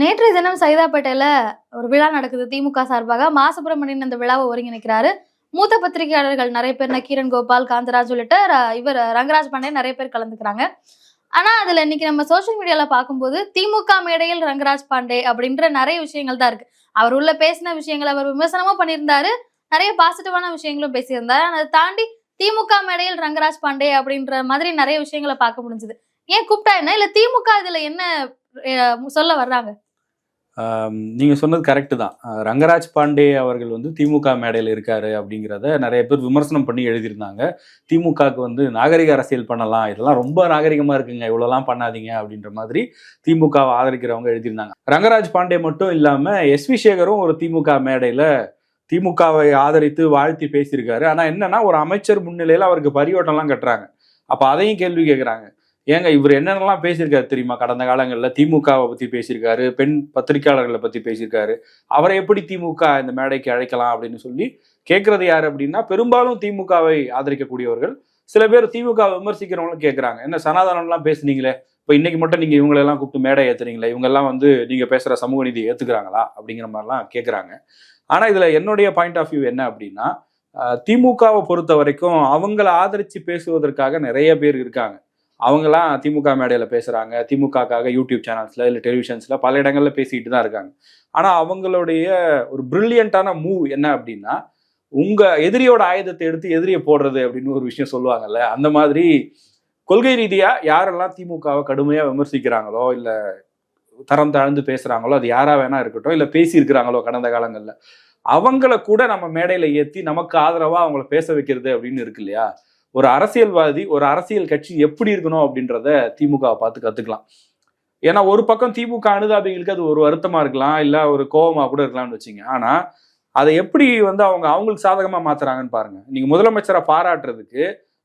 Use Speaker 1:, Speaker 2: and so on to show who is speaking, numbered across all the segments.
Speaker 1: நேற்றைய தினம் சைதாப்பேட்டையில ஒரு விழா நடக்குது திமுக சார்பாக. மாசுப்பிரமணியன் அந்த விழாவை ஒருங்கிணைக்கிறாரு. மூத்த பத்திரிகையாளர்கள் நிறைய பேர் நக்கீரன் கோபால் காந்தராஜ் உள்ளிட்ட இவர் ரங்கராஜ் பாண்டே நிறைய பேர் கலந்துக்கிறாங்க. ஆனா அதுல இன்னைக்கு நம்ம சோஷியல் மீடியால பார்க்கும்போது திமுக மேடையில் ரங்கராஜ் பாண்டே அப்படின்ற நிறைய விஷயங்கள் தான் இருக்கு. அவர் உள்ள பேசின விஷயங்களை அவர் விமர்சனமும் பண்ணியிருந்தாரு. நிறைய பாசிட்டிவான விஷயங்களும் பேசியிருந்தாரு. அதை தாண்டி திமுக மேடையில் ரங்கராஜ் பாண்டே அப்படின்ற மாதிரி நிறைய விஷயங்களை பார்க்க முடிஞ்சது. ஏன் கூப்பிட்டா என்ன? இல்ல திமுக இதுல என்ன சொல்ல வர்றாங்க?
Speaker 2: நீங்கள் சொன்னது கரெக்டு தான். ரங்கராஜ் பாண்டே அவர்கள் வந்து திமுக மேடையில் இருக்காரு அப்படிங்கிறத நிறைய பேர் விமர்சனம் பண்ணி எழுதியிருந்தாங்க. திமுகவுக்கு வந்து நாகரிக அரசியல் பண்ணலாம் இதெல்லாம் ரொம்ப நாகரிகமாக இருக்குங்க இவ்வளோலாம் பண்ணாதீங்க அப்படின்ற மாதிரி திமுகவை ஆதரிக்கிறவங்க எழுதியிருந்தாங்க. ரங்கராஜ் பாண்டே மட்டும் இல்லாமல் எஸ் வி சேகரும் ஒரு திமுக மேடையில் திமுகவை ஆதரித்து வாழ்த்தி பேசியிருக்காரு. ஆனால் என்னன்னா ஒரு அமைச்சர் முன்னிலையில் அவருக்கு பரிவட்டம்லாம் கட்டுறாங்க. அப்போ அதையும் கேள்வி கேட்குறாங்க ஏங்க இவர் என்னென்னலாம் பேசியிருக்காரு தெரியுமா? கடந்த காலங்களில் திமுகவை பற்றி பேசியிருக்காரு பெண் பத்திரிகையாளர்களை பற்றி பேசியிருக்காரு. அவரை எப்படி திமுக இந்த மேடைக்கு அழைக்கலாம் அப்படின்னு சொல்லி கேட்குறது யார் அப்படின்னா பெரும்பாலும் திமுகவை ஆதரிக்கக்கூடியவர்கள். சில பேர் திமுக விமர்சிக்கிறவங்களும் கேட்குறாங்க என்ன சனாதனம்லாம் பேசுனீங்களே? இப்போ இன்னைக்கு மட்டும் நீங்கள் இவங்களெல்லாம் கூப்பிட்டு மேடை ஏற்றுறீங்களே இவங்கெல்லாம் வந்து நீங்கள் பேசுகிற சமூக நீதி ஏற்றுக்கிறாங்களா அப்படிங்கிற மாதிரிலாம் கேட்குறாங்க ஆனால் இதில் என்னுடைய பாயிண்ட் ஆஃப் வியூ என்ன அப்படின்னா திமுகவை பொறுத்த வரைக்கும் அவங்கள ஆதரித்து பேசுவதற்காக நிறைய பேர் இருக்காங்க. அவங்களாம் திமுக மேடையில் பேசுகிறாங்க திமுகக்காக யூடியூப் சேனல்ஸில் இல்லை டெலிவிஷன்ஸில் பல இடங்களில் பேசிக்கிட்டு தான் இருக்காங்க. ஆனால் அவங்களுடைய ஒரு ப்ரில்லியண்ட்டான மூவ் என்ன அப்படின்னா உங்கள் எதிரியோட ஆயுதத்தை எடுத்து எதிரியை போடுறது அப்படின்னு ஒரு விஷயம் சொல்லுவாங்கல்ல அந்த மாதிரி கொள்கை ரீதியாக யாரெல்லாம் திமுகவை கடுமையாக விமர்சிக்கிறாங்களோ இல்லை தரம் தாழ்ந்து பேசுகிறாங்களோ அது யாராக வேணா இருக்கட்டும் இல்லை பேசியிருக்கிறாங்களோ கடந்த காலங்களில் அவங்கள கூட நம்ம மேடையில் ஏற்றி நமக்கு ஆதரவாக அவங்கள பேச வைக்கிறது அப்படின்னு இருக்கு இல்லையா? ஒரு அரசியல்வாதி ஒரு அரசியல் கட்சி எப்படி இருக்கணும் அப்படின்றத திமுகவை பார்த்து கற்றுக்கலாம் ஏன்னா ஒரு பக்கம் திமுக அனுதாபிகளுக்கு அது ஒரு வருத்தமாக இருக்கலாம் இல்லை ஒரு கோபமாக கூட இருக்கலாம்னு வச்சுங்க ஆனால் அதை எப்படி வந்து அவங்க அவங்களுக்கு சாதகமாக மாத்துறாங்கன்னு பாருங்க. நீங்கள் முதலமைச்சரை பாராட்டுறதுக்கு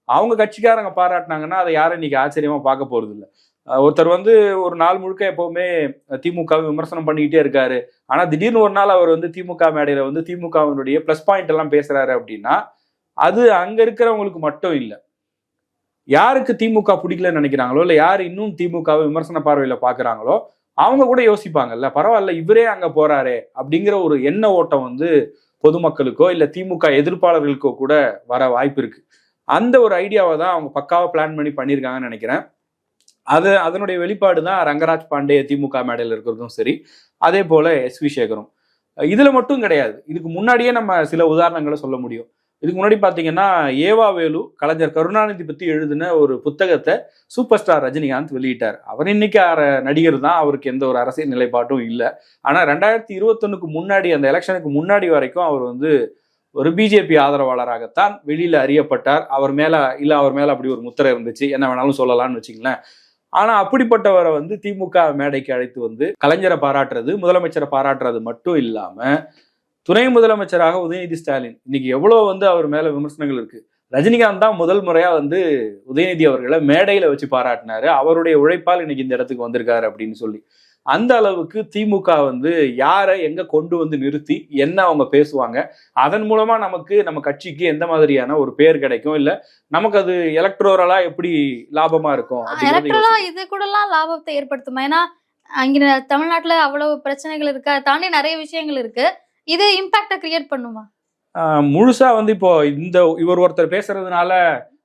Speaker 2: அவங்க கட்சிக்காரங்க பாராட்டினாங்கன்னா அதை யாரும் இன்னைக்கு ஆச்சரியமாக பார்க்க போகிறது இல்லை. ஒருத்தர் வந்து ஒரு நாள் முழுக்க எப்பவுமே திமுக விமர்சனம் பண்ணிக்கிட்டே இருக்காரு. ஆனால் திடீர்னு ஒரு நாள் அவர் வந்து திமுக மேடையில் வந்து திமுகவினுடைய ப்ளஸ் பாயிண்ட் எல்லாம் பேசுறாரு அப்படின்னா அது அங்க இருக்கிறவங்களுக்கு மட்டும் இல்லை. யாருக்கு திமுக பிடிக்கலன்னு நினைக்கிறாங்களோ இல்ல யார் இன்னும் திமுகவை விமர்சன பார்வையில பாக்குறாங்களோ அவங்க கூட யோசிப்பாங்கல்ல பரவாயில்ல இவரே அங்க போறாரே அப்படிங்கிற ஒரு எண்ண ஓட்டம் வந்து பொதுமக்களுக்கோ இல்ல திமுக எதிர்ப்பாளர்களுக்கோ கூட வர வாய்ப்பு இருக்கு. அந்த ஒரு ஐடியாவை தான் அவங்க பக்காவா பிளான் பண்ணி பண்ணியிருக்காங்கன்னு நினைக்கிறேன். அது அதனுடைய வெளிப்பாடு தான் ரங்கராஜ் பாண்டே திமுக மேடையில் இருக்கிறதும் சரி அதே போல எஸ் வி சேகரும். இதுல மட்டும் கிடையாது. இதுக்கு முன்னாடியே நம்ம சில உதாரணங்களை சொல்ல முடியும். இதுக்கு முன்னாடி பார்த்தீங்கன்னா ஏவா வேலு கலைஞர் கருணாநிதி பற்றி எழுதின ஒரு புத்தகத்தை சூப்பர் ஸ்டார் ரஜினிகாந்த் வெளியிட்டார். அவர் இன்னைக்கு அர- நடிகர் தான். அவருக்கு எந்த ஒரு அரசியல் நிலைப்பாட்டும் இல்லை. ஆனால் ரெண்டாயிரத்தி இருபத்தொன்னுக்கு முன்னாடி அந்த எலெக்ஷனுக்கு முன்னாடி வரைக்கும் அவர் வந்து ஒரு பிஜேபி ஆதரவாளராகத்தான் வெளியில் அறியப்பட்டார். அவர் மேல இல்லை அவர் மேலே அப்படி ஒரு முத்திரை இருந்துச்சு. என்ன வேணாலும் சொல்லலாம்னு வச்சுங்களேன் ஆனால் அப்படிப்பட்டவரை வந்து திமுக மேடைக்கு அழைத்து வந்து கலைஞரை பாராட்டுறது முதலமைச்சரை பாராட்டுறது மட்டும் இல்லாமல் துணை முதலமைச்சராக உதயநிதி ஸ்டாலின். இன்னைக்கு எவ்வளவு வந்து அவர் மேல விமர்சனங்கள் இருக்கு. ரஜினிகாந்த் தான் முதல் முறையா வந்து உதயநிதி அவர்களை மேடையில வச்சு பாராட்டினாரு. அவருடைய உழைப்பால் இன்னைக்கு இந்த இடத்துக்கு வந்திருக்காரு அப்படின்னு சொல்லி. அந்த அளவுக்கு திமுக வந்து யாரை எங்க கொண்டு வந்து நிறுத்தி என்ன அவங்க பேசுவாங்க. அதன் மூலமா நமக்கு நம்ம கட்சிக்கு எந்த மாதிரியான ஒரு பேர் கிடைக்கும்? இல்ல நமக்கு அது எலக்ட்ரோரலா எப்படி லாபமா இருக்கும்
Speaker 1: இது கூடலாம் லாபத்தை ஏற்படுத்துமா? ஏன்னா அங்க தமிழ்நாட்டுல அவ்வளவு பிரச்சனைகள் இருக்கு? தாண்டி நிறைய விஷயங்கள் இருக்கு. இது இம்பாக்ட கிரியேட் பண்ணுமா?
Speaker 2: ஆஹ் முழுசா வந்து இப்போ இந்த இவர் ஒருத்தர் பேசுறதுனால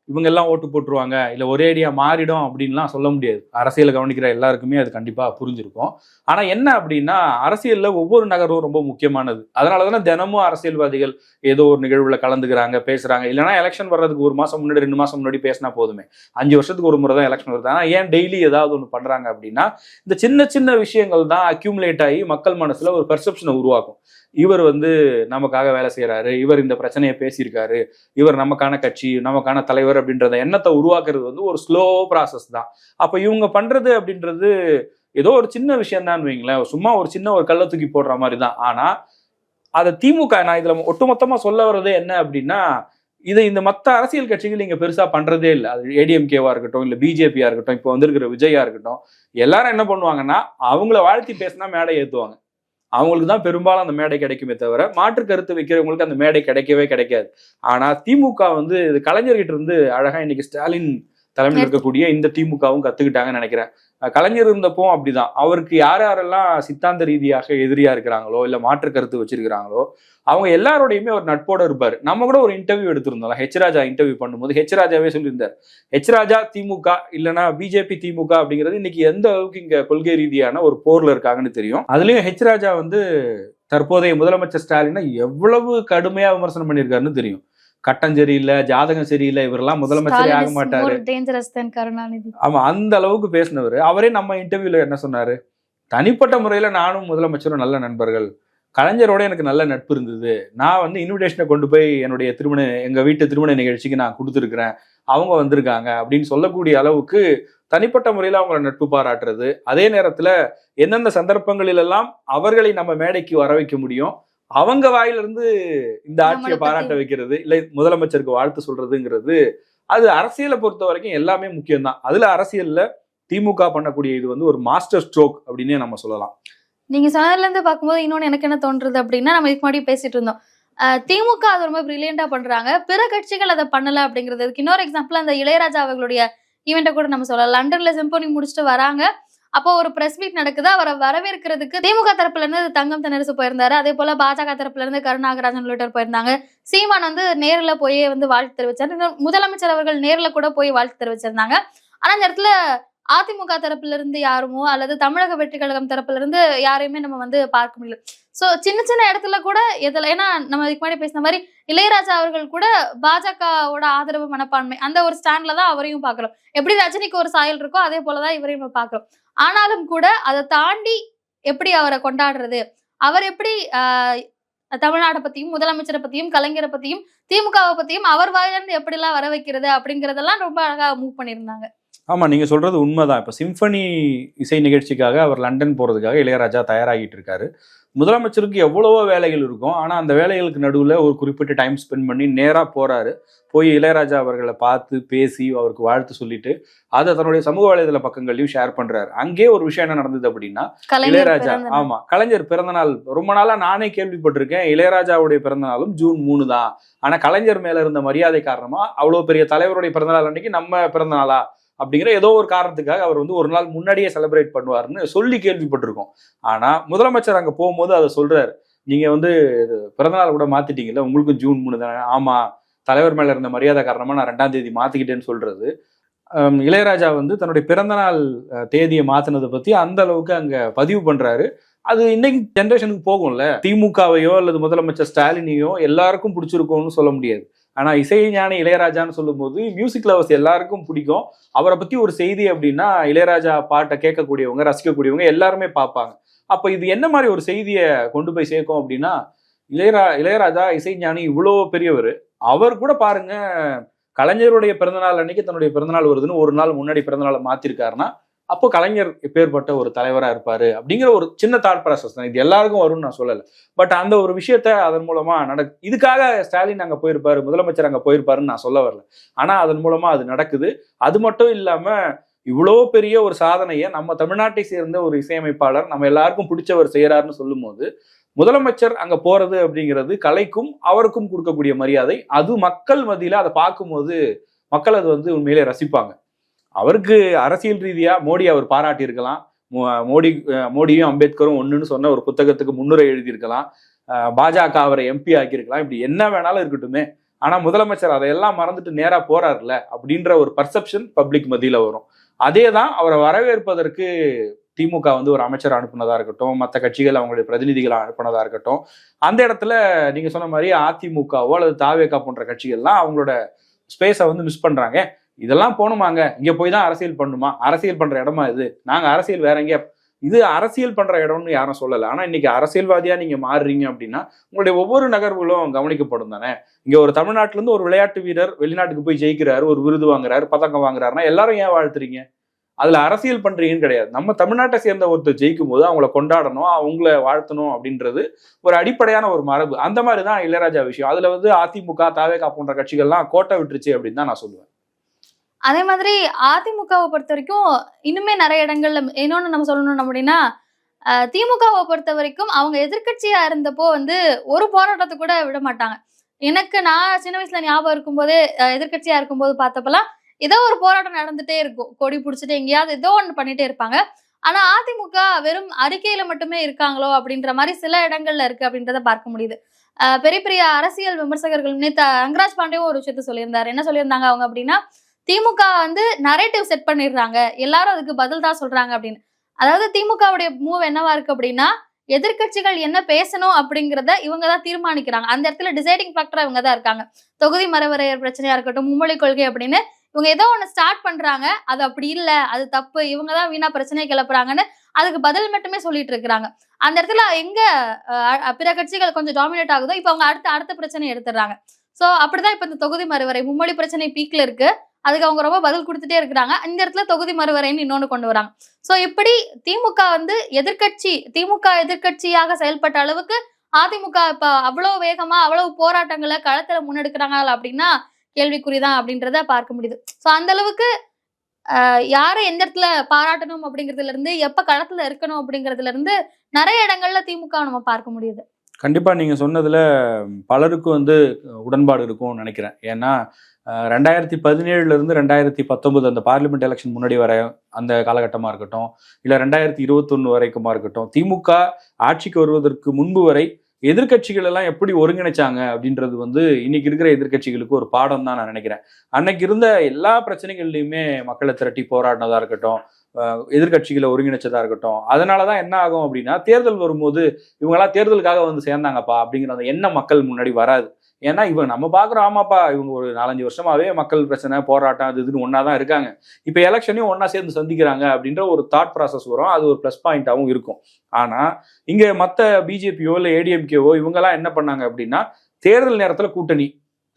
Speaker 2: இவங்க எல்லாம் ஓட்டு போட்டுருவாங்க. இல்ல ஒரே அடியா மாறிடும் அப்படின்லாம் சொல்ல முடியாது. அரசியலை கவனிக்கிற எல்லாருக்குமே அது கண்டிப்பா புரிஞ்சிருக்கும். ஆனா என்ன அப்படின்னா அரசியல்ல ஒவ்வொரு நகரும் ரொம்ப முக்கியமானது. அதனால தானே தினமும் அரசியல்வாதிகள் ஏதோ ஒரு நிகழ்வுல கலந்துக்கிறாங்க பேசுறாங்க. இல்லைன்னா எலெக்ஷன் வர்றதுக்கு ஒரு மாசம் முன்னாடி ரெண்டு மாசம் முன்னாடி பேசினா போதுமே. அஞ்சு வருஷத்துக்கு ஒரு முறை தான் எலெக்ஷன் வருது. ஆனா ஏன் டெய்லி ஏதாவது ஒன்று பண்றாங்க அப்படின்னா இந்த சின்ன சின்ன விஷயங்கள் தான் அக்யூமுலேட் ஆகி மக்கள் மனசுல ஒரு பெர்செப்ஷனை உருவாக்கும். இவர் வந்து நமக்காக வேலை செய்கிறாரு இவர் இந்த பிரச்சனையை பேசியிருக்காரு. இவர் நமக்கான கட்சி நமக்கான தலைவர் அப்படின்றத எண்ணத்தை உருவாக்குறது வந்து ஒரு ஸ்லோ ப்ராசஸ் தான். அப்போ இவங்க பண்ணுறது அப்படின்றது ஏதோ ஒரு சின்ன விஷயம் தான் வைங்களேன். சும்மா ஒரு சின்ன ஒரு கள்ள தூக்கி போடுற மாதிரி தான். ஆனால் அதை திமுக நான் இதில் ஒட்டுமொத்தமாக சொல்ல வர்றது என்ன அப்படின்னா இதை இந்த மற்ற அரசியல் கட்சிகள் இங்கே பெருசாக பண்ணுறதே இல்லை. அது ஏடிஎம்கேவாக இருக்கட்டும் இல்லை பிஜேபியாக இருக்கட்டும் இப்போ வந்திருக்கிற விஜயா இருக்கட்டும் எல்லாரும் என்ன பண்ணுவாங்கன்னா அவங்கள வாழ்த்தி பேசினா மேடை ஏற்றுவாங்க அவங்களுக்கு தான் பெரும்பாலும் அந்த மேடை கிடைக்குமே தவிர மாற்று கருத்து வைக்கிறவங்களுக்கு அந்த மேடை கிடைக்கவே கிடைக்காது. ஆனால் திமுக வந்து கலைஞர்கிட்ட இருந்து அழகாக இன்னைக்கு ஸ்டாலின் தலைமையில் இருக்கக்கூடிய இந்த திமுகவும் கத்துக்கிட்டாங்கன்னு நினைக்கிறேன். கலைஞர் இருந்தப்போ அப்படிதான். அவருக்கு யார் யாரெல்லாம் சித்தாந்த ரீதியாக எதிரியா இருக்கிறாங்களோ இல்ல மாற்று கருத்து வச்சிருக்கிறாங்களோ அவங்க எல்லாரோடையுமே ஒரு நட்போட இருப்பாரு. நம்ம கூட ஒரு இன்டர்வியூ எடுத்திருந்தோம் ஹெச் ராஜா இன்டர்வியூ பண்ணும்போது ஹெச் ராஜாவே சொல்லியிருந்தார். ஹெச் ராஜா திமுக இல்லைன்னா பிஜேபி திமுக அப்படிங்கிறது இன்னைக்கு எந்த அளவுக்கு இங்க கொள்கை ரீதியான ஒரு போர்ல இருக்காங்கன்னு தெரியும். அதுலயும் ஹெச் ராஜா வந்து தற்போதைய முதலமைச்சர் ஸ்டாலினை எவ்வளவு கடுமையா விமர்சனம் பண்ணியிருக்காருன்னு தெரியும். கட்டம் சரியில்லை ஜாதகம் சரியில்லை இவரெல்லாம் முதலமைச்சரே ஆக மாட்டாரு. ஆமா அந்த அளவுக்கு பேசினவர். அவரே நம்ம இன்டர்வியூல என்ன சொன்னாரு? தனிப்பட்ட முறையில நானும் முதலமைச்சரும் நல்ல நண்பர்கள். கலைஞரோட எனக்கு நல்ல நட்பு இருந்தது. நான் வந்து இன்விடேஷனை கொண்டு போய் என்னுடைய திருமண எங்க வீட்டு திருமண நிகழ்ச்சிக்கு நான் கொடுத்துருக்கிறேன். அவங்க வந்திருக்காங்க அப்படின்னு சொல்லக்கூடிய அளவுக்கு தனிப்பட்ட முறையில் அவங்கள நட்பு பாராட்டுறது. அதே நேரத்துல எந்தெந்த சந்தர்ப்பங்களிலெல்லாம் அவர்களை நம்ம மேடைக்கு வர வைக்க முடியும்? அவங்க வாயிலிருந்து இந்த ஆட்சியை பாராட்ட வைக்கிறது இல்லை முதலமைச்சருக்கு வாழ்த்து சொல்றதுங்கிறது அது அரசியலை பொறுத்த வரைக்கும் எல்லாமே முக்கியம்தான். அதுல அரசியல்ல திமுக பண்ணக்கூடிய இது வந்து ஒரு மாஸ்டர் ஸ்ட்ரோக் அப்படின்னே நம்ம சொல்லலாம்.
Speaker 1: நீங்க சொன்னதுல இருந்து பார்க்கும்போது இன்னொன்னு எனக்கு என்ன தோன்றுது அப்படின்னா நம்ம இதுக்கு முன்னாடி பேசிட்டு இருந்தோம். திமுக அது ரொம்ப பிரில்லியண்டா பண்றாங்க. பிற கட்சிகள் அதை பண்ணல அப்படிங்கிறது இதுக்கு இன்னொரு எக்ஸாம்பிள் அந்த இளையராஜா அவர்களுடைய ஈவெண்ட்டை கூட நம்ம சொல்லலாம். லண்டன்ல சிம்போனி முடிச்சுட்டு வராங்க. அப்போ ஒரு பிரஸ் மீட் நடக்குது அவரை வரவேற்கிறதுக்கு திமுக தரப்புல இருந்து தங்கம் தென்னரசு போயிருந்தாரு. அதே போல பாஜக தரப்புல இருந்து கருணாகராஜன் உள்ளிட்டோர் போயிருந்தாங்க. சீமான் வந்து நேர்ல போய் வந்து வாழ்த்து தெரிவிச்சாரு. முதலமைச்சர் அவர்கள் நேர்ல கூட போய் வாழ்த்து தெரிவிச்சிருந்தாங்க. ஆனா இந்த இடத்துல அதிமுக தரப்புல இருந்து யாருமோ அல்லது தமிழக வெற்றி கழகம் தரப்புல இருந்து யாரையுமே நம்ம வந்து பார்க்க முடியல. சோ சின்ன சின்ன இடத்துல கூட எதுல ஏன்னா நம்ம இதுக்கு முன்னாடி பேசின மாதிரி இளையராஜா அவர்கள் கூட பாஜகவோட ஆதரவு மனப்பான்மை அந்த ஒரு ஸ்டாண்ட்ல தான் அவரையும் பாக்குறோம் எப்படி ரஜினிக்கு ஒரு சாயல் இருக்கோ அதே போலதான் இவரையும் நம்ம பாக்குறோம் ஆனாலும் கூட அதை தாண்டி எப்படி அவரை கொண்டாடுறது? அவர் எப்படி ஆஹ் தமிழ்நாட்டை பத்தியும் முதலமைச்சரை பத்தியும் கலைஞரை பத்தியும் திமுகவை பத்தியும் அவர் வாயிலிருந்து எப்படிலாம் வர வைக்கிறது அப்படிங்கறதெல்லாம் ரொம்ப அழகா மூவ் பண்ணியிருந்தாங்க.
Speaker 2: ஆமா நீங்க சொல்றது உண்மைதான். இப்ப சிம்பனி இசை நிகழ்ச்சிக்காக அவர் லண்டன் போறதுக்காக இளையராஜா தயாராகிட்டு இருக்காரு. முதலமைச்சருக்கு எவ்வளவோ வேலைகள் இருக்கும். ஆனா அந்த வேலைகளுக்கு நடுவுல ஒரு குறிப்பிட்ட டைம் ஸ்பெண்ட் பண்ணி நேரா போறாரு. போய் இளையராஜா அவர்களை பார்த்து பேசி அவருக்கு வாழ்த்து சொல்லிட்டு அதை தன்னுடைய சமூக வலைதள பக்கங்களையும் ஷேர் பண்றாரு. அங்கே ஒரு விஷயம் என்ன நடந்தது அப்படின்னா இளையராஜா. ஆமா கலைஞர் பிறந்த நாள் ரொம்ப நாளா நானே கேள்விப்பட்டிருக்கேன். இளையராஜாவுடைய பிறந்த நாளும் ஜூன் மூணு தான். ஆனா கலைஞர் மேல இருந்த மரியாதை காரணமா அவ்வளவு பெரிய தலைவருடைய பிறந்த நாள் அன்னைக்கு நம்ம பிறந்த நாளா அப்படிங்கிற ஏதோ ஒரு காரணத்துக்காக அவர் வந்து ஒரு நாள் முன்னாடியே செலிப்ரேட் பண்ணுவாருன்னு சொல்லி கேள்விப்பட்டிருக்கோம். ஆனா முதலமைச்சர் அங்கே போகும்போது அதை சொல்றாரு. நீங்க வந்து பிறந்தநாள் கூட மாத்திட்டீங்கல்ல உங்களுக்கும் ஜூன் மூணு தானே? ஆமா தலைவர் மேல இருந்த மரியாதை காரணமா நான் ரெண்டாம் தேதி மாற்றிக்கிட்டேன்னு சொல்றது. இளையராஜா வந்து தன்னுடைய பிறந்தநாள் தேதியை மாற்றினதை பத்தி அந்த அளவுக்கு அங்க பதிவு பண்றாரு. அது இன்னைக்கு ஜென்ரேஷனுக்கு போகும்ல. திமுகவையோ அல்லது முதலமைச்சர் ஸ்டாலினையோ எல்லாருக்கும் பிடிச்சிருக்கோன்னு சொல்ல முடியாது. ஆனா இசைஞானி இளையராஜான்னு சொல்லும்போது மியூசிக் லவர்ஸ் எல்லாருக்கும் பிடிக்கும். அவரை பத்தி ஒரு செய்தி அப்படின்னா இளையராஜா பாட்டை கேட்கக்கூடியவங்க ரசிக்கக்கூடியவங்க எல்லாருமே பார்ப்பாங்க. அப்ப இது என்ன மாதிரி ஒரு செய்தியை கொண்டு போய் சேர்க்கும் அப்படின்னா இளையரா இளையராஜா இசைஞானி இவ்வளோ பெரியவர். அவர் கூட பாருங்க கலைஞருடைய பிறந்தநாள் அன்னைக்கு தன்னுடைய பிறந்தநாள் வருதுன்னு ஒரு நாள் முன்னாடி பிறந்தநாளை மாத்திருக்காருன்னா அப்போ கலைஞர் எப்பேற்பட்ட ஒரு தலைவராக இருப்பாரு அப்படிங்கிற ஒரு சின்ன தாட் ப்ராசஸ் தான். இது எல்லாருக்கும் வரும்னு நான் சொல்லலை. பட் அந்த ஒரு விஷயத்த அதன் மூலமா நட இதுக்காக ஸ்டாலின் அங்கே போயிருப்பாரு முதலமைச்சர் அங்கே போயிருப்பாருன்னு நான் சொல்ல வரல. ஆனால் அதன் மூலமா அது நடக்குது. அது மட்டும் இல்லாமல் இவ்வளோ பெரிய ஒரு சாதனையை நம்ம தமிழ்நாட்டை சேர்ந்த ஒரு இசையமைப்பாளர் நம்ம எல்லாருக்கும் பிடிச்சவர் செய்கிறாருன்னு சொல்லும்போது முதலமைச்சர் அங்க போறது அப்படிங்கிறது கலைக்கும் அவருக்கும் கொடுக்கக்கூடிய மரியாதை. அது மக்கள் மத்தியில அதை பார்க்கும்போது மக்கள் அது வந்து உண்மையிலே ரசிப்பாங்க. அவருக்கு அரசியல் ரீதியாக மோடி அவர் பாராட்டியிருக்கலாம். மோ- மோடி மோடியும் அம்பேத்கரும் ஒன்றுன்னு சொன்ன ஒரு புத்தகத்துக்கு முன்னுரை எழுதியிருக்கலாம். பாஜக அவரை எம்பி ஆக்கியிருக்கலாம். இப்படி என்ன வேணாலும் இருக்கட்டுமே. ஆனால் முதலமைச்சர் அதையெல்லாம் மறந்துட்டு நேராக போறாருல அப்படின்ற ஒரு பர்செப்ஷன் பப்ளிக் மத்தியில் வரும். அதே தான் அவரை வரவேற்பதற்கு திமுக வந்து ஒரு அமைச்சர் அனுப்புனதா இருக்கட்டும் மற்ற கட்சிகள் அவங்களுடைய பிரதிநிதிகளை அனுப்புனதா இருக்கட்டும் அந்த இடத்துல நீங்க சொன்ன மாதிரி அதிமுகவோ அல்லது தாவேகா போன்ற கட்சிகள்லாம் அவங்களோட ஸ்பேஸை வந்து மிஸ் பண்றாங்க. இதெல்லாம் போகணுமாங்க இங்கே போய் தான் அரசியல் பண்ணுமா? அரசியல் பண்ணுற இடமா இது? நாங்கள் அரசியல் வேற எங்கேயா இது அரசியல் பண்ற இடம்னு யாரும் சொல்லலை. ஆனா இன்னைக்கு அரசியல்வாதியா நீங்க மாறுறீங்க அப்படின்னா உங்களுடைய ஒவ்வொரு நகர்வுகளும் கவனிக்கப்படும் தானே? இங்க ஒரு தமிழ்நாட்டுல இருந்து ஒரு விளையாட்டு வீரர் வெளிநாட்டுக்கு போய் ஜெயிக்கிறாரு ஒரு விருது வாங்குறாரு பதக்கம் வாங்குறாருன்னா எல்லாரும் ஏன் வாழ்த்துறீங்க? அதுல அரசியல் பண்றீங்கன்னு கிடையாது. நம்ம தமிழ்நாட்டை சேர்ந்த ஒருத்தர் ஜெயிக்கும் போது அவங்கள கொண்டாடணும் அவங்கள வாழ்த்தணும் அப்படின்றது ஒரு அடிப்படையான ஒரு மரபு. அந்த மாதிரி தான் இளையராஜா விஷயம். அதுல வந்து அதிமுக தாவேகா போன்ற கட்சிகள்லாம் கோட்டை விட்டுருச்சு அப்படின்னு தான் நான் சொல்லுவேன்.
Speaker 1: அதே மாதிரி அதிமுகவை பொறுத்த வரைக்கும் இன்னுமே நிறைய இடங்கள்ல இன்னொன்னு நம்ம சொல்லணும் அப்படின்னா திமுகவை பொறுத்த வரைக்கும் அவங்க எதிர்கட்சியா இருந்தப்போ வந்து ஒரு போராட்டத்தை கூட விட மாட்டாங்க. எனக்கு நான் சின்ன வயசுல ஞாபகம் இருக்கும்போது எதிர்கட்சியா இருக்கும்போது பார்த்தப்பெல்லாம் ஏதோ ஒரு போராட்டம் நடந்துட்டே இருக்கும். கொடி பிடிச்சிட்டு எங்கேயாவது ஏதோ ஒன்று பண்ணிட்டே இருப்பாங்க. ஆனா அதிமுக வெறும் அறிக்கையில மட்டுமே இருக்காங்களோ அப்படின்ற மாதிரி சில இடங்கள்ல இருக்கு அப்படின்றத பார்க்க முடியுது. பெரிய பெரிய அரசியல் விமர்சகர்கள் நேத்து ரங்கராஜ் பாண்டேவும் ஒரு விஷயத்த சொல்லியிருந்தாரு. என்ன சொல்லியிருந்தாங்க அவங்க அப்படின்னா திமுக வந்து நரேட்டிவ் செட் பண்ணிடுறாங்க. எல்லாரும் அதுக்கு பதில் தான் சொல்றாங்க அப்படின்னு. அதாவது திமுகவுடைய மூவ் என்னவா இருக்கு அப்படின்னா எதிர்க்கட்சிகள் என்ன பேசணும் அப்படிங்கிறத இவங்க தான் தீர்மானிக்கிறாங்க. அந்த இடத்துல டிசைடிங் ஃபேக்டரா இவங்க தான் இருக்காங்க. தொகுதி மரவரையர் பிரச்சனையா இருக்கட்டும் மும்மொழி கொள்கை அப்படின்னு இவங்க ஏதோ ஒண்ணு ஸ்டார்ட் பண்றாங்க. அது அப்படி இல்ல அது தப்பு. இவங்க தான் வீணா பிரச்சனை கிளப்புறாங்கன்னு அதுக்கு பதில் மட்டுமே சொல்லிட்டு இருக்கிறாங்க. அந்த இடத்துல எங்க பிற கட்சிகள் கொஞ்சம் டாமினேட் ஆகுதோ இப்போ அவங்க அடுத்த அடுத்த பிரச்சனையை எடுத்துடுறாங்க. சோ அப்படிதான் இப்ப இந்த தொகுதி மறுவரை மும்மொழி பிரச்சனை பீக்ல இருக்கு. அதுக்கு அவங்க ரொம்ப பதில் கொடுத்துட்டே இருக்கிறாங்க. இந்த இடத்துல தொகுதி மறுவரைன்னு இன்னொன்னு கொண்டு வராங்க. சோ இப்படி திமுக வந்து எதிர்கட்சி திமுக எதிர்க்கட்சியாக செயல்பட்ட அளவுக்கு அதிமுக இப்ப அவ்வளவு வேகமா அவ்வளவு போராட்டங்களை களத்துல முன்னெடுக்கிறாங்களா அப்படின்னா கேள்விக்குறிதான் அப்படின்றத பார்க்க முடியுது. சோ அந்த அளவுக்கு ஆஹ் யாரை எந்த இடத்துல பாராட்டணும் அப்படிங்கறதுல இருந்து எப்ப களத்துல இருக்கணும் அப்படிங்கறதுல இருந்து நிறைய இடங்கள்ல திமுக நம்ம பார்க்க முடியுது.
Speaker 2: கண்டிப்பா நீங்க சொன்னதுல பலருக்கு வந்து உடன்பாடு இருக்கும்னு நினைக்கிறேன். ஏன்னா ரெண்டாயிரத்தி பதினேழுல இருந்து ரெண்டாயிரத்தி பத்தொன்பது அந்த பார்லிமெண்ட் எலெக்ஷன் முன்னாடி வர அந்த காலகட்டமாக இருக்கட்டும் இல்லை ரெண்டாயிரத்தி இருபத்தொன்று வரைக்குமா இருக்கட்டும் திமுக ஆட்சிக்கு வருவதற்கு முன்பு வரை எதிர்கட்சிகள் எல்லாம் எப்படி ஒருங்கிணைச்சாங்க அப்படின்றது வந்து இன்னைக்கு இருக்கிற எதிர்க்கட்சிகளுக்கு ஒரு பாடம் தான் நான் நினைக்கிறேன். அன்னைக்கு இருந்த எல்லா பிரச்சனைகள்லையுமே மக்களை திரட்டி போராடினதா இருக்கட்டும் எதிர்கட்சிகளை எதிர்க்கட்சிகளை ஒருங்கிணைச்சதா இருக்கட்டும் அதனாலதான் என்ன ஆகும் அப்படின்னா தேர்தல் வரும்போது இவங்கெல்லாம் தேர்தலுக்காக வந்து சேர்ந்தாங்கப்பா அப்படிங்கிற அந்த எண்ணம் மக்கள் முன்னாடி வராது. ஏன்னா இவங்க நம்ம பார்க்குறோம் ஆமாப்பா இவங்க ஒரு நாலஞ்சு வருஷமாவே மக்கள் பிரச்சனை போராட்டம் அது இதுன்னு ஒன்றா தான் இருக்காங்க. இப்போ எலெக்ஷனையும் ஒன்றா சேர்ந்து சந்திக்கிறாங்க அப்படின்ற ஒரு தாட் ப்ராசஸ் வரும். அது ஒரு ப்ளஸ் பாயிண்ட்டாகவும் இருக்கும். ஆனால் இங்கே மற்ற பிஜேபியோ இல்லை ஏடிஎம்கேவோ இவங்கெல்லாம் என்ன பண்ணாங்க அப்படின்னா தேர்தல் நேரத்தில் கூட்டணி.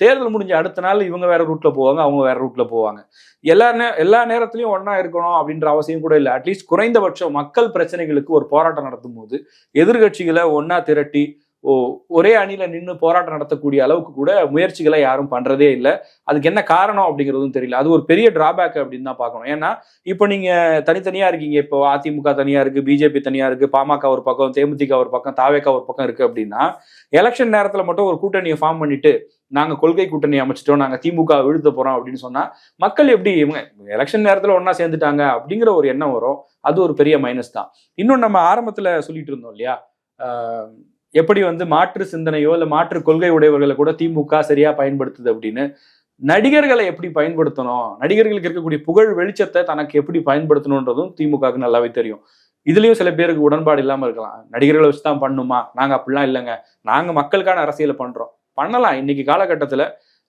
Speaker 2: தேர்தல் முடிஞ்ச அடுத்த நாள் இவங்க வேற ரூட்ல போவாங்க அவங்க வேற ரூட்ல போவாங்க. எல்லா நே எல்லா நேரத்திலையும் ஒன்னா இருக்கணும் அப்படின்ற அவசியம் கூட இல்லை. அட்லீஸ்ட் குறைந்தபட்சம் மக்கள் பிரச்சனைகளுக்கு ஒரு போராட்டம் நடத்தும் போது எதிர்கட்சிகளை ஒன்னா திரட்டி ஒரே அணியில நின்று போராட்டம் நடத்தக்கூடிய அளவுக்கு கூட முயற்சிகளை யாரும் பண்றதே இல்லை. அதுக்கு என்ன காரணம் அப்படிங்கிறதும் தெரியல. அது ஒரு பெரிய டிராபேக் அப்படின்னு தான் பார்க்கணும். ஏன்னா இப்போ நீங்க தனித்தனியா இருக்கீங்க. இப்போ அதிமுக தனியா இருக்கு பிஜேபி தனியா இருக்கு பாமக ஒரு பக்கம் தேமுதிக ஒரு பக்கம் தாவேக்கா ஒரு பக்கம் இருக்கு அப்படின்னா எலெக்ஷன் நேரத்துல மட்டும் ஒரு கூட்டணியை ஃபார்ம் பண்ணிட்டு நாங்க கொள்கை கூட்டணி அமைச்சிட்டோம் நாங்க திமுக விழுத்த போறோம் அப்படின்னு சொன்னா மக்கள் எப்படி இவங்க எலெக்ஷன் நேரத்துல ஒன்றா சேர்ந்துட்டாங்க அப்படிங்கிற ஒரு எண்ணம் வரும். அது ஒரு பெரிய மைனஸ் தான். இன்னும் நம்ம ஆரம்பத்துல சொல்லிட்டு இருந்தோம் இல்லையா? எப்படி வந்து மாற்று சிந்தனையோ இல்ல மாற்று கொள்கை உடையவர்களை கூட திமுக சரியா பயன்படுத்துது அப்படின்னு நடிகர்களை எப்படி பயன்படுத்தணும்? நடிகர்களுக்கு இருக்கக்கூடிய புகழ் வெளிச்சத்தை தனக்கு எப்படி பயன்படுத்தணுன்றதும் திமுகவுக்கு நல்லாவே தெரியும். இதுலயும் சில பேருக்கு உடன்பாடு இல்லாம இருக்கலாம். நடிகர்களை வச்சு தான் பண்ணுமா? நாங்க அப்படிலாம் இல்லைங்க. நாங்க மக்களுக்கான அரசியலை பண்றோம். பண்ணலாம். இன்னைக்கு காலகட்டத்துல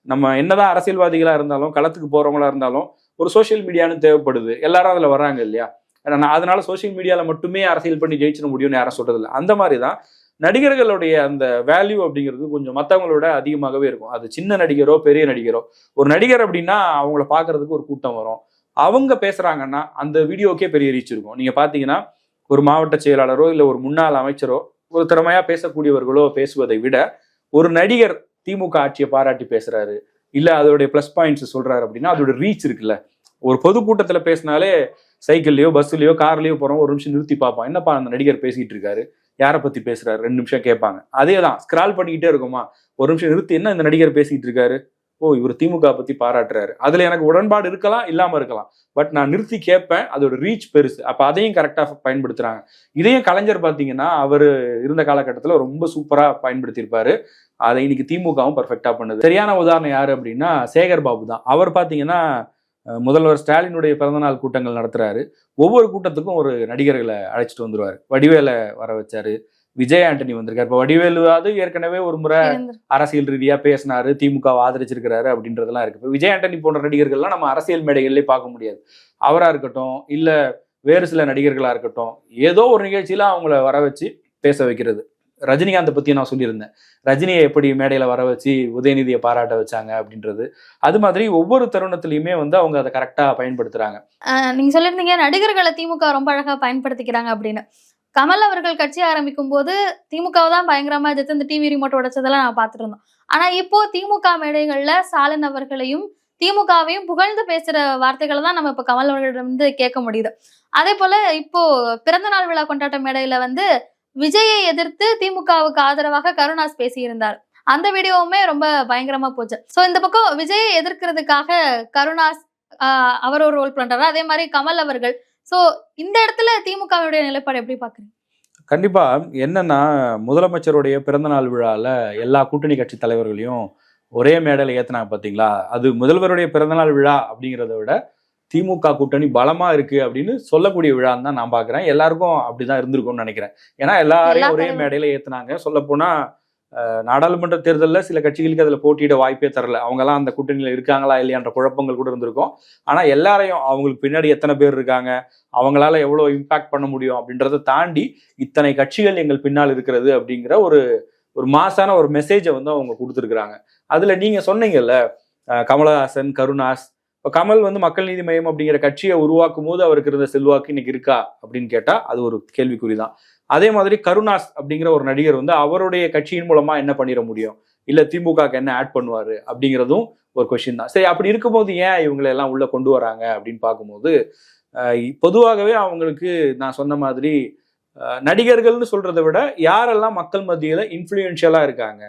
Speaker 2: நம்ம என்னதான் அரசியல்வாதிகளா இருந்தாலும் களத்துக்கு போறவங்களா இருந்தாலும் ஒரு சோசியல் மீடியான்னு தேவைப்படுது. எல்லாரும் அதுல வர்றாங்க இல்லையா? நான் அதனால சோசியல் மீடியால மட்டுமே அரசியல் பண்ணி ஜெயிச்சிட முடியும்னு யாரும் சொல்றது இல்லை அந்த மாதிரி தான் நடிகர்களுடைய அந்த வேல்யூ அப்படிங்கிறது கொஞ்சம் மற்றவங்களோட அதிகமாகவே இருக்கும். அது சின்ன நடிகரோ பெரிய நடிகரோ. ஒரு நடிகர் அப்படின்னா அவங்கள பார்க்கறதுக்கு ஒரு கூட்டம் வரும். அவங்க பேசுறாங்கன்னா அந்த வீடியோக்கே பெரிய ரீச் இருக்கும். நீங்க பாத்தீங்கன்னா ஒரு மாவட்ட செயலாளரோ இல்லை ஒரு முன்னாள் அமைச்சரோ ஒரு திறமையா பேசக்கூடியவர்களோ பேசுவதை விட ஒரு நடிகர் திமுக ஆட்சியை பாராட்டி பேசுறாரு இல்ல அதோடைய ப்ளஸ் பாயிண்ட்ஸ் சொல்றாரு அப்படின்னா அதோட ரீச் இருக்குல்ல. ஒரு பொதுக்கூட்டத்துல பேசினாலே சைக்கிள்லயோ பஸ்லயோ கார்லயோ போறோம் ஒரு நிமிஷம் நிறுத்தி பார்ப்போம் என்னப்பா அந்த நடிகர் பேசிட்டு இருக்காரு? யாரை பத்தி பேசுறாரு? ரெண்டு நிமிஷம் கேட்பாங்க. அதே தான் ஸ்க்ரால் பண்ணிக்கிட்டே இருக்குமா? ஒரு நிமிஷம் நிறுத்தி என்ன இந்த நடிகர் பேசிக்கிட்டு இருக்காரு? ஓ இவர் திமுக பத்தி பாராட்டுறாரு. அதுல எனக்கு உடன்பாடு இருக்கலாம் இல்லாம இருக்கலாம். பட் நான் நிறுத்தி கேட்பேன் அதோட ரீச் பெருசு. அப்ப அதையும் கரெக்டா பயன்படுத்துறாங்க. இதையும் கலைஞர் பாத்தீங்கன்னா அவர் இருந்த காலகட்டத்துல ரொம்ப சூப்பரா பயன்படுத்தியிருப்பாரு. அதை இன்னைக்கு திமுகவும் பர்ஃபெக்டா பண்ணுது. சரியான உதாரணம் யாரு அப்படின்னா சேகர் பாபு தான். அவர் பாத்தீங்கன்னா முதல்வர் ஸ்டாலினுடைய பிறந்தநாள் கூட்டங்கள் நடத்துறாரு. ஒவ்வொரு கூட்டத்துக்கும் ஒரு நடிகர்களை அழைச்சிட்டு வந்துருவாரு. வடிவேலை வர வச்சாரு. விஜய் ஆண்டனி வந்திருக்காரு. இப்போ வடிவேலு அது ஏற்கனவே ஒரு முறை அரசியல் ரீதியா பேசினாரு. திமுக ஆதரிச்சிருக்கிறாரு அப்படின்றதெல்லாம் இருக்கு. இப்ப விஜய் ஆண்டனி போன்ற நடிகர்கள்லாம் நம்ம அரசியல் மேடைகள்லயே பார்க்க முடியாது. அவரா இருக்கட்டும் இல்ல வேறு சில நடிகர்களா இருக்கட்டும் ஏதோ ஒரு நிகழ்ச்சியில அவங்கள வர வச்சு பேச வைக்கிறது. ரஜினிகாந்தை பற்றி நான் சொல்லியிருந்தேன். ரஜினியை எப்படி மேடையில் வர வச்சு உதயநிதியை பாராட்ட வச்சாங்க அப்படின்றது. அது மாதிரி ஒவ்வொரு தருணத்துலையுமே வந்து அவங்க அதை கரெக்டாக
Speaker 1: பயன்படுத்துகிறாங்க நீங்கள் சொல்லியிருந்தீங்க நடிகர்களை திமுக ரொம்ப அழகாக பயன்படுத்திக்கிறாங்க அப்படின்னு. கமல் அவர்கள் கட்சி ஆரம்பிக்கும் போது திமுகவை தான் பயங்கரமா எதிர்த்து இந்த டிவி ரிமோட் உடைச்சதெல்லாம் நான் பார்த்துட்டு இருந்தோம் ஆனா இப்போ திமுக மேடைகள்ல ஸ்டாலின் அவர்களையும் திமுகவையும் புகழ்ந்து பேசுற வார்த்தைகளை தான் நம்ம இப்ப கமல் அவர்களிடம் வந்து கேட்க முடியுது. அதே போல இப்போ பிறந்த நாள் விழா கொண்டாட்ட மேடையில வந்து விஜயை எதிர்த்து திமுகவுக்கு ஆதரவாக கருணாஸ் பேசியிருந்தார். அந்த வீடியோவுமே ரொம்ப பயங்கரமா போச்சு. சோ இந்த பக்கம் விஜயை எதிர்க்கிறதுக்காக கருணாஸ் அவர் ஒரு ரோல் பண்றாரு. அதே மாதிரி கமல் அவர்கள். சோ இந்த இடத்துல திமுகவுடைய நிலைப்பாடு எப்படி பாக்குறீங்க
Speaker 2: கண்டிப்பா என்னன்னா முதலமைச்சருடைய பிறந்தநாள் விழால எல்லா கூட்டணி கட்சி தலைவர்களையும் ஒரே மேடையில் ஏத்துனாங்க பாத்தீங்களா? அது முதல்வருடைய பிறந்தநாள் விழா அப்படிங்கிறத விட திமுக கூட்டணி பலமா இருக்கு அப்படின்னு சொல்லக்கூடிய விழான்னு தான் நான் பாக்குறேன். எல்லாருக்கும் அப்படிதான் இருந்திருக்கும்னு நினைக்கிறேன். ஏன்னா எல்லாரையும்
Speaker 1: எல்லா
Speaker 2: ஒரே. மேடையில ஏத்துனாங்க. சொல்ல போனா நாடாளுமன்ற தேர்தலில் சில கட்சிகளுக்கு அதுல போட்டியிட வாய்ப்பே தரல. அவங்கெல்லாம் அந்த கூட்டணியில இருக்காங்களா இல்லையான்ற குழப்பங்கள் கூட இருந்திருக்கும். ஆனா எல்லாரையும் அவங்களுக்கு பின்னாடி எத்தனை பேர் இருக்காங்க அவங்களால எவ்வளவு இம்பாக்ட் பண்ண முடியும் அப்படின்றத தாண்டி இத்தனை கட்சிகள் எங்கள் பின்னால் இருக்கிறது அப்படிங்கிற ஒரு ஒரு மாசான ஒரு மெசேஜை வந்து அவங்க கொடுத்துருக்குறாங்க. அதுல நீங்க சொன்னீங்கல்ல கமலஹாசன் கருணாஸ் இப்போ கமல் வந்து மக்கள் நீதி மையம் அப்படிங்கிற கட்சியை உருவாக்கும் போது அவருக்கு இருந்த செல்வாக்கு இன்னைக்கு இருக்கா அப்படின்னு கேட்டா அது ஒரு கேள்விக்குறி தான் அதே மாதிரி கருணாஸ் அப்படிங்கிற ஒரு நடிகர் வந்து அவருடைய கட்சியின் மூலமா என்ன பண்ணிட முடியும்? இல்ல திமுகக்கு என்ன ஆட் பண்ணுவாரு அப்படிங்கிறதும் ஒரு கொஸ்டின் தான். சரி அப்படி இருக்கும்போது ஏன் இவங்களை எல்லாம் உள்ள கொண்டு வராங்க அப்படின்னு பார்க்கும்போது பொதுவாகவே அவங்களுக்கு நான் சொன்ன மாதிரி நடிகர்கள்னு சொல்றதை விட யாரெல்லாம் மக்கள் மத்தியில இன்ஃப்ளூயன்ஷியலா இருக்காங்க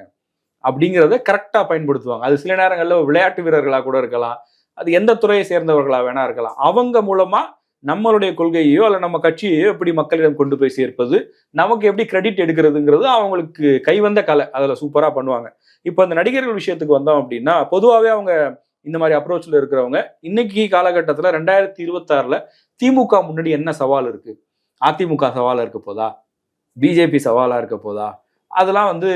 Speaker 2: அப்படிங்கிறத கரெக்டாக பயன்படுத்துவாங்க. அது சில நேரங்களில் விளையாட்டு வீரர்களாக கூட இருக்கலாம். அது எந்த துறையை சேர்ந்தவர்களா வேணா இருக்கலாம். அவங்க மூலமா நம்மளுடைய கொள்கையோ அல்ல நம்ம கட்சியையோ எப்படி மக்களிடம் கொண்டு போய் சேர்ப்பது நமக்கு எப்படி கிரெடிட் எடுக்கிறதுங்கிறது அவங்களுக்கு கைவந்த கலை. அதில் சூப்பராக பண்ணுவாங்க. இப்போ அந்த நடிகர்கள் விஷயத்துக்கு வந்தோம் அப்படின்னா பொதுவாகவே அவங்க இந்த மாதிரி அப்ரோச்சில் இருக்கிறவங்க இன்னைக்கு காலகட்டத்தில் ரெண்டாயிரத்தி இருபத்தாறில் திமுக முன்னாடி என்ன சவால் இருக்கு? அதிமுக சவாலாக இருக்க போதா? பிஜேபி சவாலாக இருக்க போதா? அதெல்லாம் வந்து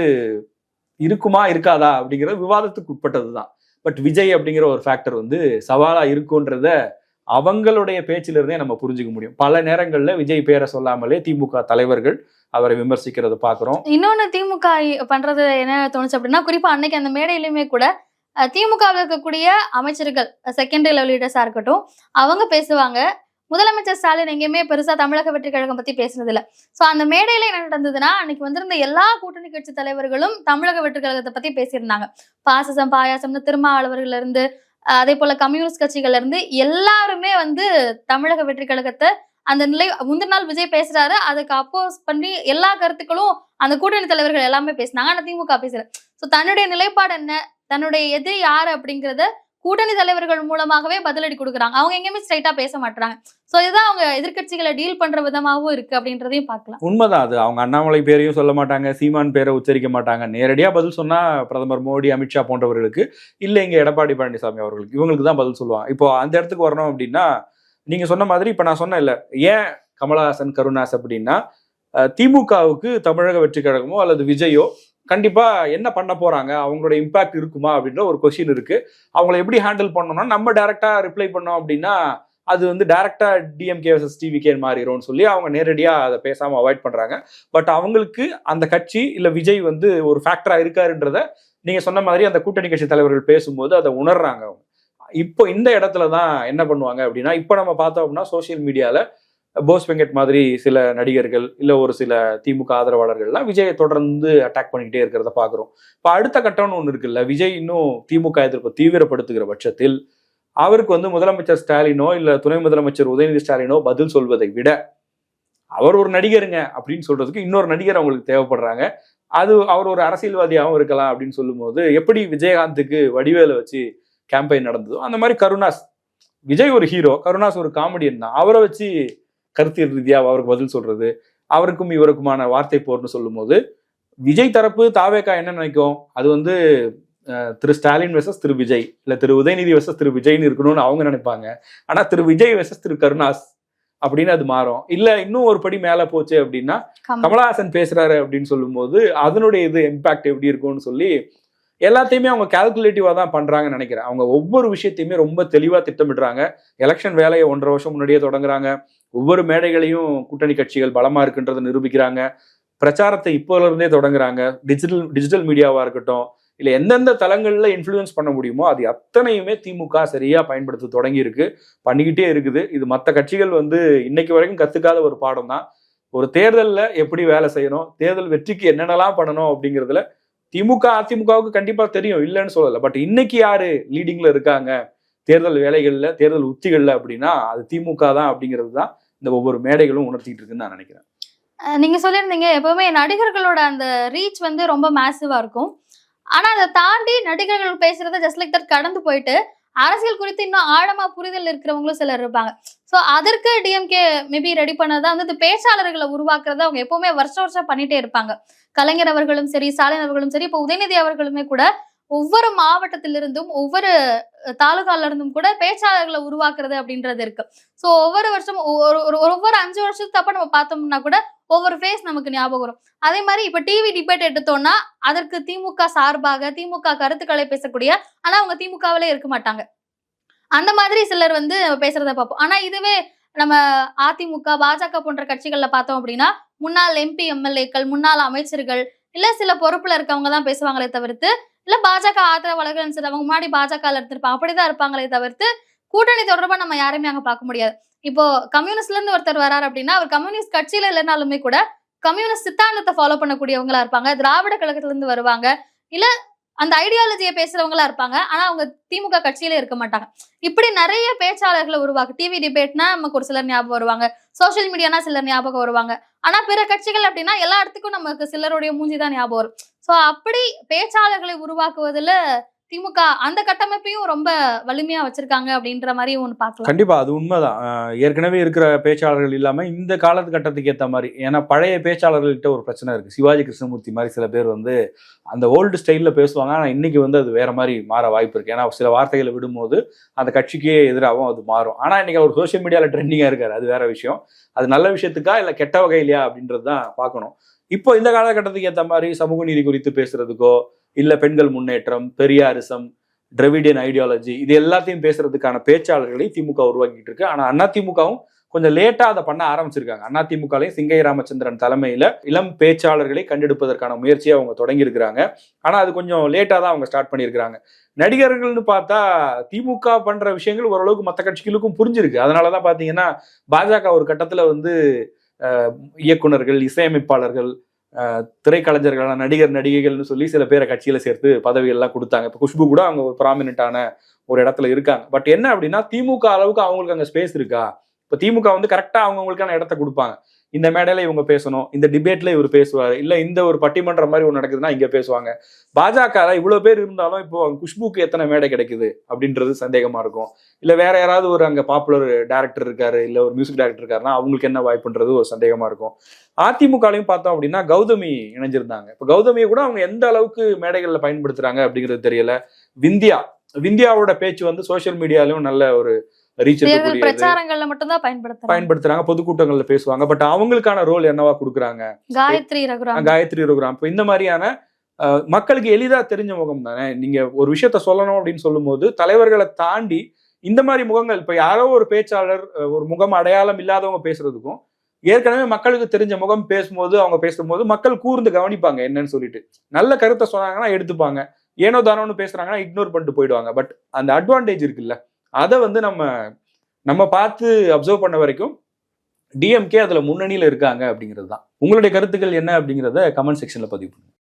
Speaker 2: இருக்குமா இருக்காதா அப்படிங்கிறது விவாதத்துக்கு உட்பட்டது தான் பட் விஜய் அப்படிங்கிற ஒரு ஃபேக்டர் வந்து சவாலா இருக்குன்றத அவங்களுடைய பேச்சிலிருந்தே நம்ம புரிஞ்சுக்க முடியும். பல நேரங்கள்ல விஜய் பேரை சொல்லாமலே திமுக தலைவர்கள் அவரை விமர்சிக்கிறத பாக்குறோம்.
Speaker 1: இன்னொன்னு திமுக பண்றது என்ன தோணுச்சு அப்படின்னா குறிப்பா அன்னைக்கு அந்த மேடையிலுமே கூட அஹ், திமுகவில் இருக்கக்கூடிய அமைச்சர்கள் செகண்டரி லெவல் லீடர்ஸா இருக்கட்டும் அவங்க பேசுவாங்க. முதலமைச்சர் ஸ்டாலின் எங்கேயுமே பெருசா தமிழக வெற்றி கழகம் பத்தி பேசுனது இல்ல சோ அந்த மேடையில என்ன நடந்ததுன்னா அன்னைக்கு வந்திருந்த எல்லா கூட்டணி கட்சி தலைவர்களும் தமிழக வெற்றி கழகத்தை பத்தி பேசியிருந்தாங்க. பாசசம் பாயாசம்னு திருமாவளவர்கள் இருந்து அதே போல கம்யூனிஸ்ட் கட்சிகள்ல இருந்து எல்லாருமே வந்து தமிழக வெற்றி கழகத்தை அந்த நிலை முந்தின நாள் விஜய் பேசுறாரு. அதுக்கு அப்போஸ் பண்ணி எல்லா கருத்துக்களும் அந்த கூட்டணி தலைவர்கள் எல்லாமே பேசினாங்க. ஆனா திமுக பேசுற சோ தன்னுடைய நிலைப்பாடு என்ன? தன்னுடைய எதிரி யாரு அப்படிங்கறத கூட்டணி தலைவர்கள் மூலமாகவே பதிலடி கொடுக்குறாங்க. அவங்க எங்கேயுமே ஸ்ட்ரைட்டா பேச மாட்டாங்க ஸோ இதுதான் அவங்க எதிர்க்கட்சிகளை டீல் பண்ற விதமாகவும் இருக்கு அப்படின்றதையும் பார்க்கலாம்.
Speaker 2: உண்மைதான் அது. அவங்க அண்ணாமலை பேரையும் சொல்ல மாட்டாங்க சீமான் பேரை உச்சரிக்க மாட்டாங்க. நேரடியா பதில் சொன்னா பிரதமர் மோடி அமித்ஷா போன்றவர்களுக்கு இல்ல இங்க எடப்பாடி பழனிசாமி அவர்களுக்கு இவங்களுக்கு தான் பதில் சொல்லுவாங்க. இப்போ அந்த இடத்துக்கு வரணும் அப்படின்னா நீங்க சொன்ன மாதிரி இப்ப நான் சொன்னேன் இல்ல ஏன் கமலஹாசன் கருணாஸ் அப்படின்னா திமுகவுக்கு தமிழக வெற்றி கழகமோ அல்லது விஜயோ கண்டிப்பாக என்ன பண்ண போகிறாங்க அவங்களோட இம்பாக்ட் இருக்குமா? அப்படின்ற ஒரு கொஷின் இருக்குது அவங்கள எப்படி ஹேண்டில் பண்ணணும்னா நம்ம டேரெக்டாக ரிப்ளை பண்ணோம் அப்படின்னா அது வந்து டேரெக்டாக டிஎம்கே வர்சஸ் டிவிகே மாறிடும்னு சொல்லி அவங்க நேரடியாக அதை பேசாமல் அவாய்ட் பண்ணுறாங்க பட் அவங்களுக்கு அந்த கட்சி இல்லை விஜய் வந்து ஒரு ஃபேக்டராக இருக்காருன்றத நீங்கள் சொன்ன மாதிரி அந்த கூட்டணி கட்சி தலைவர்கள் பேசும்போது அதை உணர்றாங்க அவங்க. இப்போ இந்த இடத்துல தான் என்ன பண்ணுவாங்க அப்படின்னா இப்போ நம்ம பார்த்தோம் அப்படின்னா சோஷியல் மீடியாவில் போஸ் வெங்கட் மாதிரி சில நடிகர்கள் இல்லை ஒரு சில திமுக ஆதரவாளர்கள்லாம் விஜயை தொடர்ந்து அட்டாக் பண்ணிக்கிட்டே இருக்கிறத பார்க்குறோம் இப்போ அடுத்த கட்டம்னு ஒன்று இருக்குல்ல விஜய் இன்னும் திமுக எதிர்ப்பை தீவிரப்படுத்துகிற பட்சத்தில் அவருக்கு வந்து முதலமைச்சர் ஸ்டாலினோ இல்லை துணை முதலமைச்சர் உதயநிதி ஸ்டாலினோ பதில் சொல்வதை விட அவர் ஒரு நடிகருங்க அப்படின்னு சொல்றதுக்கு இன்னொரு நடிகர் அவங்களுக்கு தேவைப்படுறாங்க. அது அவர் ஒரு அரசியல்வாதியாகவும் இருக்கலாம் அப்படின்னு சொல்லும்போது எப்படி விஜயகாந்துக்கு வடிவேல வச்சு கேம்பெயின் நடந்ததோ அந்த மாதிரி கருணாஸ் விஜய் ஒரு ஹீரோ கருணாஸ் ஒரு காமெடியன் தான். அவரை வச்சு கருத்தியல் ரீதியா அவருக்கு பதில் சொல்றது அவருக்கும் இவருக்குமான வார்த்தை போர்னு சொல்லும்போது விஜய் தரப்பு தாவேக்கா என்ன நினைக்கும்? அது வந்து திரு ஸ்டாலின் வெசஸ் திரு விஜய் இல்ல திரு உதயநிதி வெசஸ் திரு விஜய்னு இருக்கணும்னு அவங்க நினைப்பாங்க. ஆனா திரு விஜய் வெசஸ் திரு கருணாஸ் அப்படின்னு அது மாறும். இல்ல இன்னும் ஒரு படி மேல போச்சு அப்படின்னா
Speaker 1: கமல்.
Speaker 2: கமலஹாசன் பேசுறாரு அப்படின்னு சொல்லும்போது அதனுடைய இது இம்பாக்ட் எப்படி இருக்கும்னு சொல்லி எல்லாத்தையுமே அவங்க கால்குலேட்டிவா தான் பண்றாங்கன்னு நினைக்கிறேன். அவங்க ஒவ்வொரு விஷயத்தையுமே ரொம்ப தெளிவா திட்டமிடுறாங்க. எலெக்ஷன் வேலையை ஒன்றரை வருஷம் முன்னாடியே தொடங்குறாங்க. ஒவ்வொரு மேடைகளையும் கூட்டணி கட்சிகள் பலமாக இருக்குன்றதை நிரூபிக்கிறாங்க. பிரச்சாரத்தை இப்போலேருந்தே தொடங்குறாங்க. டிஜிட்டல் டிஜிட்டல் மீடியாவாக இருக்கட்டும் இல்லை எந்தெந்த தளங்களில் இன்ஃப்ளூயன்ஸ் பண்ண முடியுமோ அது அத்தனையுமே திமுக சரியாக பயன்படுத்த தொடங்கியிருக்கு. பண்ணிக்கிட்டே இருக்குது. இது மற்ற கட்சிகள் வந்து இன்னைக்கு வரைக்கும் கற்றுக்காத ஒரு பாடம் தான். ஒரு தேர்தலில் எப்படி வேலை செய்யணும் தேர்தல் வெற்றிக்கு என்னென்னலாம் பண்ணணும் அப்படிங்கிறதுல திமுக அதிமுகவுக்கு கண்டிப்பாக தெரியும் இல்லைன்னு சொல்லலை. பட் இன்னைக்கு யாரு லீடிங்கில் இருக்காங்க? தேர்தல் வேலைகளில் தேர்தல் உத்திகளில் அப்படின்னா அது திமுக தான் அப்படிங்கிறது தான் இந்த ஒவ்வொரு மேடைகளும் உணர்த்திட்டு இருக்குன்னு நான் நினைக்கிறேன்.
Speaker 1: நீங்க சொல்லியிருந்தீங்க எப்பவுமே நடிகர்களோட அந்த ரீச் வந்து ரொம்ப மேசிவா இருக்கும். ஆனா அதை தாண்டி நடிகர்கள் பேசுறத ஜஸ்ட் லைக் தட் கடந்து போயிட்டு அரசியல் குறித்து இன்னும் ஆழமா புரிதல் இருக்கிறவங்களும் சிலர் இருப்பாங்க. சோ அதற்கு டிஎம்கே மேபி ரெடி பண்ணதான் வந்து பேச்சாளர்களை உருவாக்குறத அவங்க எப்பவுமே வருஷம் வருஷம் பண்ணிட்டே இருப்பாங்க. கலைஞர் அவர்களும் சரி ஸ்டாலின் அவர்களும் சரி இப்போ உதயநிதி அவர்களுமே கூட ஒவ்வொரு மாவட்டத்திலிருந்தும் ஒவ்வொரு தாலுகால இருந்தும் கூட பேச்சாளர்களை உருவாக்குறது அப்படின்றது இருக்கு. ஸோ ஒவ்வொரு வருஷம் ஒரு- ஒவ்வொரு அஞ்சு வருஷத்தப்ப நம்ம பார்த்தோம்னா கூட ஒவ்வொரு ஃபேஸ் நமக்கு ஞாபகம் வரும். அதே மாதிரி இப்ப டிவி டிபேட் எடுத்தோம்னா அதற்கு திமுக சார்பாக திமுக கருத்துக்களை பேசக்கூடிய ஆனா அவங்க திமுகவிலே இருக்க மாட்டாங்க. அந்த மாதிரி சிலர் வந்து பேசுறத பார்ப்போம். ஆனா இதுவே நம்ம அதிமுக பாஜக போன்ற கட்சிகள்ல பார்த்தோம் அப்படின்னா முன்னாள் எம்பி எம்எல்ஏக்கள் முன்னாள் அமைச்சர்கள் இல்ல சில பொறுப்புல இருக்கவங்க தான் பேசுவாங்களே தவிர்த்து இல்ல பாஜக ஆதரவாளர்கள் சரி அவங்க முன்னாடி பாஜக இருந்திருப்பாங்க அப்படிதான் இருப்பாங்களே தவிர்த்து கூட்டணி தொடர்பா நம்ம யாருமே அங்க பார்க்க முடியாது. இப்போ கம்யூனிஸ்ட்ல இருந்து ஒருத்தர் வராரு அப்படின்னா அவர் கம்யூனிஸ்ட் கட்சியில இல்லைனாலுமே கூட கம்யூனிஸ்ட் சித்தாந்தத்தை ஃபாலோ பண்ணக்கூடியவங்களா இருப்பாங்க. திராவிட கழகத்துல இருந்து வருவாங்க. இல்ல அந்த ஐடியாலஜியை பேசுறவங்களா இருப்பாங்க. ஆனா அவங்க திமுக கட்சியில இருக்க மாட்டாங்க. இப்படி நிறைய பேச்சாளர்களை உருவாக்கு. டிவி டிபேட்னா நமக்கு ஒரு சிலர் ஞாபகம் வருவாங்க. சோஷியல் மீடியானா சிலர் ஞாபகம் வருவாங்க. ஆனா பிற கட்சிகள் அப்படின்னா எல்லா இடத்துக்கும் நமக்கு சிலருடைய மூஞ்சி தான் ஞாபகம் வரும். சோ அப்படி பேச்சாளர்களை உருவாக்குவதுல திமுக அந்த கட்டமைப்பையும் ரொம்ப வலிமையா வச்சிருக்காங்க அப்படின்ற மாதிரி ஒன்று பார்க்கலாம்.
Speaker 2: கண்டிப்பா அது உண்மைதான். ஏற்கனவே இருக்கிற பேச்சாளர்கள் இல்லாம இந்த காலகட்டத்துக்கு ஏத்த மாதிரி ஏன்னா பழைய பேச்சாளர்கள்கிட்ட ஒரு பிரச்சனை இருக்கு. சிவாஜி கிருஷ்ணமூர்த்தி மாதிரி சில பேர் வந்து அந்த ஓல்டு ஸ்டைல்ல பேசுவாங்க. ஆனா இன்னைக்கு வந்து அது வேற மாதிரி மாற வாய்ப்பு இருக்கு. ஏன்னா சில வார்த்தைகளை விடும்போது அந்த கட்சிக்கே எதிராகவும் அது மாறும். ஆனா இன்னைக்கு அவர் சோஷியல் மீடியால ட்ரெண்டிங்கா இருக்காரு. அது வேற விஷயம். அது நல்ல விஷயத்துக்கா இல்ல கெட்ட வகையிலையா அப்படின்றது தான் பார்க்கணும். இப்போ இந்த காலகட்டத்துக்கு ஏற்ற மாதிரி சமூக நீதி குறித்து பேசுறதுக்கோ இல்லை பெண்கள் முன்னேற்றம் பெரியாரிசம் டிரவிடியன் ஐடியாலஜி இது எல்லாத்தையும் பேசுறதுக்கான பேச்சாளர்களை திமுக உருவாக்கிட்டு இருக்கு. ஆனா அதிமுகவும் கொஞ்சம் லேட்டா அதை பண்ண ஆரம்பிச்சிருக்காங்க. அதிமுகலையும் சிங்கை ராமச்சந்திரன் தலைமையில இளம் பேச்சாளர்களை கண்டெடுப்பதற்கான முயற்சியை அவங்க தொடங்கி இருக்கிறாங்க ஆனா அது கொஞ்சம் லேட்டா தான் அவங்க ஸ்டார்ட் பண்ணியிருக்கிறாங்க. நடிகர்கள்னு பார்த்தா திமுக பண்ற விஷயங்கள் ஓரளவுக்கு மற்ற கட்சிகளுக்கும் புரிஞ்சிருக்கு. அதனாலதான் பாத்தீங்கன்னா பாஜக ஒரு கட்டத்துல வந்து அஹ், இயக்குனர்கள் இசையமைப்பாளர்கள் திரைக்கலைஞர்களான நடிகர் நடிகைகள்னு சொல்லி சில பேரை கட்சியில சேர்த்து பதவிகள்லாம் கொடுத்தாங்க. இப்போ குஷ்பு கூட அவங்க ஒரு ப்ராமினென்ட்டான ஒரு இடத்துல இருக்காங்க. பட் என்ன அப்படின்னா திமுக அளவுக்கு அவங்களுக்கு அங்க ஸ்பேஸ் இருக்கா? இப்போ திமுக வந்து கரெக்டா அவங்கவுங்களுக்கான இடத்த கொடுப்பாங்க. இந்த மேடையில இவங்க பேசணும் இந்த டிபேட்ல இவர் பேசுவார் இல்ல இந்த ஒரு பட்டிமன்றம் மாதிரி ஒன்று நடக்குதுன்னா இங்க பேசுவாங்க. பாஜக இவ்வளவு பேர் இருந்தாலும் இப்போ குஷ்புக்கு எத்தனை மேடை கிடைக்குது அப்படின்றது சந்தேகமா இருக்கும். இல்ல வேற யாராவது ஒரு அங்க பாப்புலர் டேரக்டர் இருக்காரு இல்ல ஒரு மியூசிக் டேரக்டர் இருக்காருன்னா அவங்களுக்கு என்ன வாய்ப்புன்றது ஒரு சந்தேகமா இருக்கும். அதிமுகலையும் பார்த்தோம் அப்படின்னா கௌதமி இணைஞ்சிருந்தாங்க. இப்போ கௌதமியை கூட அவங்க எந்த அளவுக்கு மேடைகளில் பயன்படுத்துறாங்க அப்படிங்கிறது தெரியல. விந்தியா விந்தியாவோட பேச்சு வந்து சோஷியல் மீடியாலையும் நல்ல ஒரு ரீச்
Speaker 1: பிரச்சாரங்கள்ல மட்டும்தான் பயன்படுத்துறாங்க.
Speaker 2: பயன்படுத்துறாங்க பொதுக்கூட்டங்கள்ல பேசுவாங்க. பட் அவங்களுக்கான ரோல் என்னவா கொடுக்குறாங்க?
Speaker 1: காயத்ரி ரகுராம்.
Speaker 2: காயத்ரி ரகுராம். இப்போ இந்த மாதிரியான மக்களுக்கு எளிதா தெரிஞ்ச முகம் தானே? நீங்க ஒரு விஷயத்த சொல்லணும் அப்படின்னு சொல்லும்போது தலைவர்களை தாண்டி இந்த மாதிரி முகங்கள் இப்ப யாரோ ஒரு பேச்சாளர் ஒரு முகம் அடையாளம் இல்லாதவங்க பேசுறதுக்கும் ஏற்கனவே மக்களுக்கு தெரிஞ்ச முகம் பேசும்போது அவங்க பேசும்போது மக்கள் கூர்ந்து கவனிப்பாங்க என்னன்னு சொல்லிட்டு. நல்ல கருத்தை சொன்னாங்கன்னா எடுத்துப்பாங்க. ஏனோ தானோன்னு பேசுறாங்கன்னா இக்னோர் பண்ணிட்டு போயிடுவாங்க. பட் அந்த அட்வான்டேஜ் இருக்குல்ல? அதை வந்து நம்ம நம்ம பார்த்து அப்சர்வ் பண்ண வரைக்கும் டிஎம்கே அதில் முன்னணியில் இருக்காங்க அப்படிங்கிறது தான் உங்களுடைய கருத்துக்கள் என்ன அப்படிங்கிறத கமெண்ட் செக்ஷனில் பதிவு பண்ணுங்க.